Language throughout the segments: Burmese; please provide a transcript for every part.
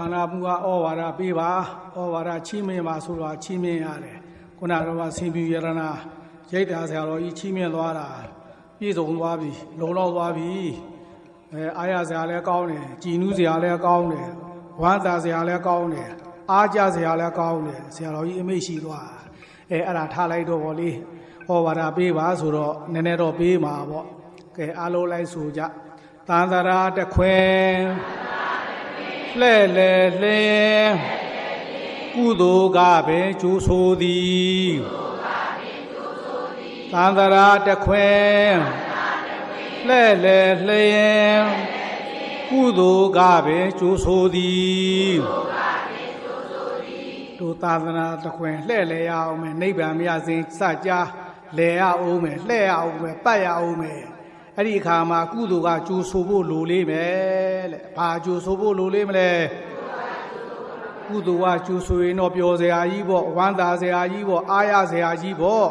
ခန္ဓာမူကဩဝါဒပေးပါဩဝါဒချီးမြှင့်ပါဆိုတော့ချီးမြှင့်ရတယ်ခုနကတော့ဆင်ပြူယရဏရိတ်တာဆရာတော်ကြီးချီးမြှင့်သွားတာပြည့်စုံသွားပြီလုံလောက်သွားပြီအဲအားရစရာလည်းကောင်းတယ်ကြည်နူးစရာလည်းကောင်းတယ်ဝမ်းသာစရာလည်းကောင်းတယ်အားကြစရာလည်းကောင်းတယ်ဆရာတော်ကြီးအမိတ်ရှိသွားအဲအဲ့ဒါထားလိုက်တော့ဗောလေဩဝါဒပေးပါဆိုတော့နည်းနည်းတော့ပေးမှာပေါ့ကဲအားလုံးလိုက်ဆိုကြသံသရာတခွ င်လှဲ့လေလှဲကုသိုလ်ကပဲကျိုးဆိုသည်သံသရာတခွင်လှဲ့လေလှဲကုသိုလ်ကပဲကျိုးဆိုသည်တို့သာသနာတခွင်လှဲ့လေရအောင်မယ်နိဗ္ဗာန်မရစဉ်စကြလဲရအောင်မယ်လှဲ့ရအောင်မယ်ပတ်ရအောင်မယ်အဲ့ဒီအခါမှာကုသိုလ်ကကျိုးဆိုဖို့လိုလေးမယ် တဲ့ဘာကျိုးဆိုဖို့လိုလေးမလဲကုသိုလ်ကကျိုးဆိုရင်တော့ပျော်စရာကြီးပေါ့ဝမ်းသာစရာကြီးပေါ့အားရစရာကြီးပေါ့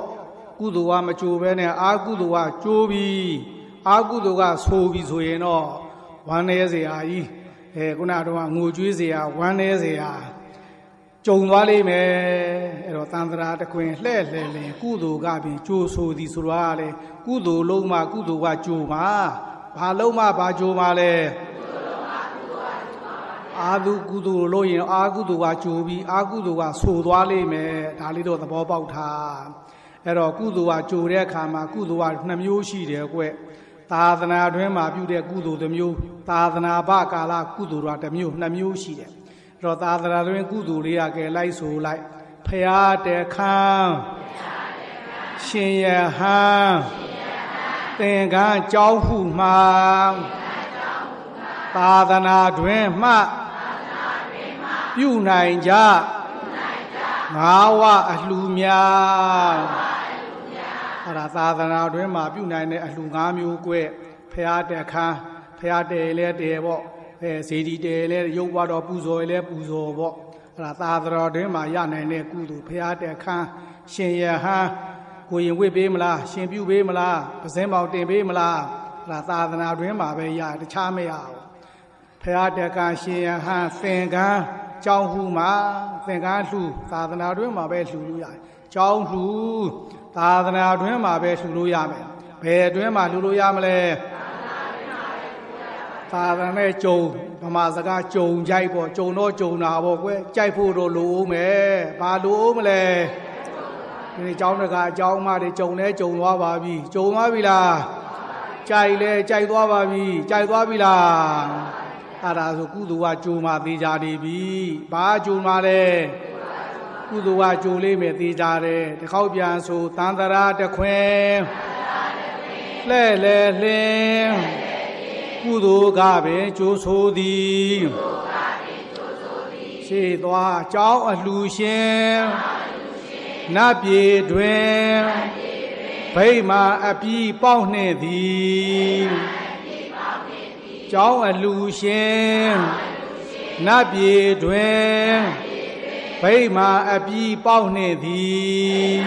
ကုသိုလ်ကမကျိုးဘဲနဲ့အာကုသိုလ်ကကျိုးပြီးအာကုသိုလ်ကဆိုပြီးဆိုရင်တော့ဝမ်းနည်းစရာကြီးအဲခုနကတော့ငိုကြွေးစရာဝမ်းနည်းစရာကြုံသွားလိမ့်မယ်အဲ့တော့တန်ត្រာတခွင်လှဲ့လှဲ့လင်ကုသိုလ်ကပင်ကြိုးဆိုသည်ဆိုတော့လေကုသိုလ်လုံးမှကုသိုလ်ကကြိုးမှာဘာလုံးမှဘာကြိုးမှာလဲ အာဟုကုသိုလ်လို့ရင်အာကုသိုလ်ကကြိုးပြီးအာကုသိုလ်ကဆိုသွားလိမ့်မယ်ဒါလေးတော့သဘောပေါက်ထားအဲ့တော့ကုသိုလ်ကကြိုးတဲ့အခါမှာကုသိုလ်ကနှစ်မျိုးရှိတယ်ကွသာသနာတွင်မှာပြုတဲ့ကုသိုလ်တစ်မျိုးသာသနာပကာလကုသိုလ်ကတစ်မျိုးနှစ်မျိုးရှိတယ်အဲ့တော့သာသနာတွင်ကုသိုလ်လေးရကဲလိုက်ဆိုလိုက်ဖရာတေခမ်းရှင်ယဟန်သင်္ကန်းကြောင်းဟုမှာသာသနာတွင်မှ ပြုနိုင်ကြငါးဝအလှူများအဲ့ဒါသာသနာတွင်မှာပြုနိုင်တဲ့အလှူ၅မျိုးကွဲဖရာတေခမ်းဖရာတေလဲတေပေါ့အဲဇေဒီတဲလဲရုပ်ဘွားတော်ပူဇော်လဲပူဇော်ပေါ့အဲ့ဒါသာသတော်တွင်မှာရနိုင်တဲ့ကုသိုလ်ဖရာတက်ခမ်းရှင်ယဟန်ကိုရင်ဝစ်ပေးမလားရှင်ပြုပေးမလားပဇင်းပေါင်တင်ပေးမလားအဲ့ဒါသာသနာတွင်မှာပဲရတခြားမရဘူးဖရာတက်ကရှင်ယဟန်သင်္ကန်း ကြောင်းဟုမှာသင်္ကန်းလှူသာသနာတွင်မှာပဲလှူလို့ရတယ်ကြောင်းလှူသာသနာတွင်မှာပဲလှူလို့ရမယ်ဘယ်အတွင်းမှာလှူလို့ရမလဲသာသနာနဲ့ကြုံဗမာစကားကြုံကြိုက်ပေါ့ကြုံတော့ကြုံတာပေါ့ကွယ်ကြိုက်ဖို့တော့လိုအောင်မယ်ဘာလိုအောင်မလဲဒီနေ့ကျောင်းတကာအကျောင်းမတွေကြုံလဲကြုံသွားပါပြီကြုံသွားပြီလားကြိုက်လဲကြိုက်သွားပါပြီကြိုက်သွားပြီလား အဲ့ဒါဆိုကုသိုလ်ကကြုံမှသေးကြနေပြီဘာကြုံမှလဲကုသိုလ်ကကြုံလေးမယ်သေးကြတယ်တစ်ခေါက်ပြန်ဆိုတန်တရာတခွင်လှဲ့လေလှင်းကုသိုလ်ကပင်ကြိုးဆိုသည်ရှေ့သွားအကြောင်းအလှူရှင်နတ်ပြေတွင်ဗိမာအပြီးပေါက်နှင့်သည် ကြောင်းအလှူရှင်နတ်ပြေတွင်ဗိမာအပြီးပေါက်နှင့်သည်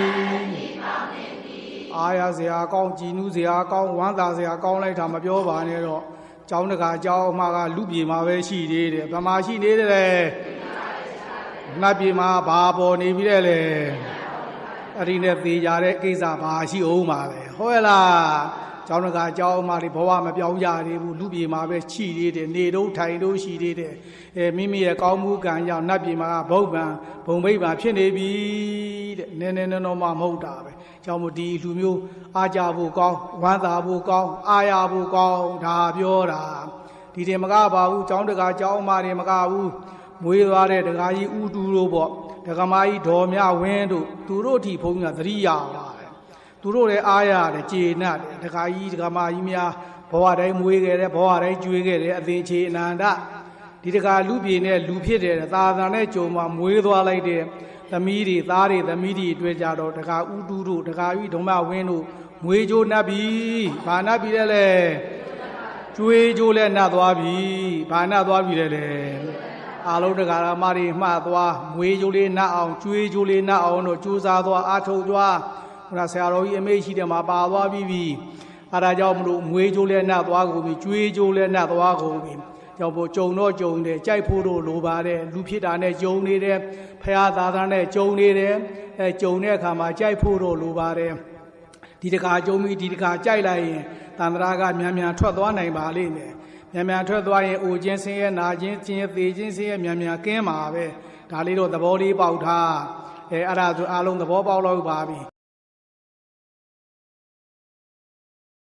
အာရစရာကောင်းကြည်နူးစရာကောင်းဝမ်းသာစရာကောင်းလိုက်တာမပြောပါနဲ့တော့ကျောင်းတကာကျောင်းအမကလူပြေမှာပဲရှိသေးတယ်ဗမာရှိနေတယ်လေနတ်ပြေမှာဘာပေါ်နေပြီလဲလေအဲ့ဒီနဲ့သေကြတဲ့ကိစ္စဘာရှိအောင်ပါလဲဟုတ်ရဲ့လား ကျောင်းတကာကျောင်းအမတွေဘဝမပြောင်းကြသေးဘူးလူပြေမှာပဲရှိသေးတယ်နေတော့ထိုင်တော့ရှိသေးတယ်အဲမိမိရဲ့ကောင်းမှုကံကြောင့်နတ်ပြေမှာဘုဗ္ဗံဘုံဘိဗ္ဗံဖြစ်နေပြီတဲ့နည်းနည်းနော်မှမဟုတ်တာပဲကျောင်းမဒီလူမျိုးအားကြဖို့ကောင်းဝမ်းသာဖို့ကောင်းအားရဖို့ကောင်းဒါပြောတာဒီတင်မကပါဘူးကျောင်းတကာကျောင်းအမတွေမကဘူးမွေးသွားတဲ့ဒကာကြီးဥတူတို့ပေါ့ဒကမာကြီးဒေါ်မြဝင်းတို့သူတို့အထိဘုန်းကြီးကသတိရပါတယ် သူတို့လည်းအားရတယ်ကျေနပ်တယ်ဒကာကြီးဒကမာကြီးများဘဝတိုင်းမွေးခဲ့တယ်ဘဝတိုင်းကျွေးခဲ့တယ်အသေးချေအနန္တဒီတကာလူပြေနဲ့လူဖြစ်တယ်သာသနာနဲ့ကြုံမှာမွေးသွားလိုက်တဲ့သမီးတွေသားတွေသမီးတွေတွေ့ကြတော့ဒကာဥတူတို့ဒကာကြီးဒေါ်မြဝင်းတို့မွေးကြိုးနှပ်ပြီဘာနှပ်ပြီလဲလဲကျွေးကြိုးလဲနှပ်သွားပြီဘာနှပ်သွားပြီလဲလဲအားလုံးတရားဓမ္မတွေမှတ်သွားမွေးကြိုးလေးနှက်အောင်ကျွေးကြိုးလေးနှက်အောင်တို့ကြိုးစားသွားအားထုတ်သွား ခုနဆရာတော်ကြီးအမေရှိတယ်မှာပါသွားပြီးပြီအဲဒါကြောင့်မလို့မွေးကြိုးလေးနှက်သွားကုန်ပြီကျွေးကြိုးလေးနှက်သွားကုန်ပြီကြောင့်မို့ကြုံတော့ကြုံတယ်ကြိုက်ဖို့တော့လိုပါတယ်လူဖြစ်တာနဲ့ကြုံနေတယ်ဖရာသားသားနဲ့ကြုံနေတယ်အဲကြုံတဲ့အခါမှာကြိုက်ဖို့တော့လိုပါတယ်ဒီတခါကြုံပြီးဒီတခါကြိုက်လိုက်ရင်တန္တရာကမြန်မြန်ထွက်သွားနိုင်ပါလိမ့်မယ်မြန်မြန်ထွက်သွားရင်အိုခြင်းဆင်းရဲနာခြင်းခြင်းရဲသေခြင်းဆင်းရဲမြန်မြန်ကင်းပါပဲဒါလေးတော့သဘောလေးပေါက်ထားအဲအဲ့ဒါဆိုအားလုံးသဘောပေါက်လို့ပါပြီ